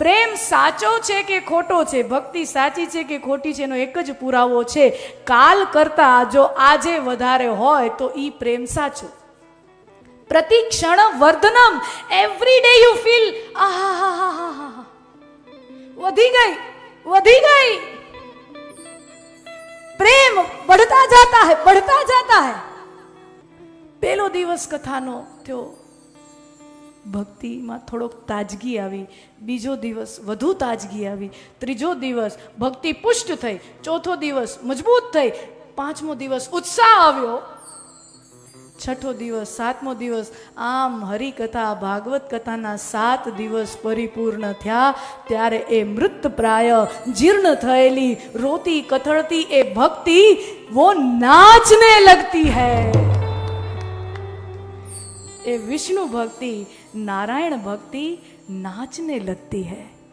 પ્રેમ સાચો છે કે ખોટો છે? ભક્તિ સાચી છે કે ખોટી છે એનો એક જ પુરાવો છે. કાલ કરતાં જો આજે વધારે હોય તો એ પ્રેમ સાચો. પ્રતિ ક્ષણ વર્ધનમ એવરી ડે યુ ફીલ વધી ગઈ વધી ગઈ. પ્રેમ બઢતા જાતા હે, બઢતા જાતા હે. પેલો દિવસ કથાનો થયો. ભક્તિમાં થોડોક તાજગી આવી, બીજો દિવસ વધુ તાજગી આવી, ત્રીજો દિવસ ભક્તિ પુષ્ટ થઈ, ચોથો દિવસ મજબૂત થઈ, પાંચમો દિવસ ઉત્સાહ આવ્યો. છઠ્ઠો દિવસ, સાતમો દિવસ, આમ હરિકથા, ભાગવત કથાના સાત દિવસ પરિપૂર્ણ થયા. ત્યારે એ મૃત પ્રાય જીર્ણ થયેલી, રોતી, કથળતી એ ભક્તિ વો નાચને લગતી હૈ. એ વિષ્ણુ ભક્તિ नारायण भक्ति नाचने लगती है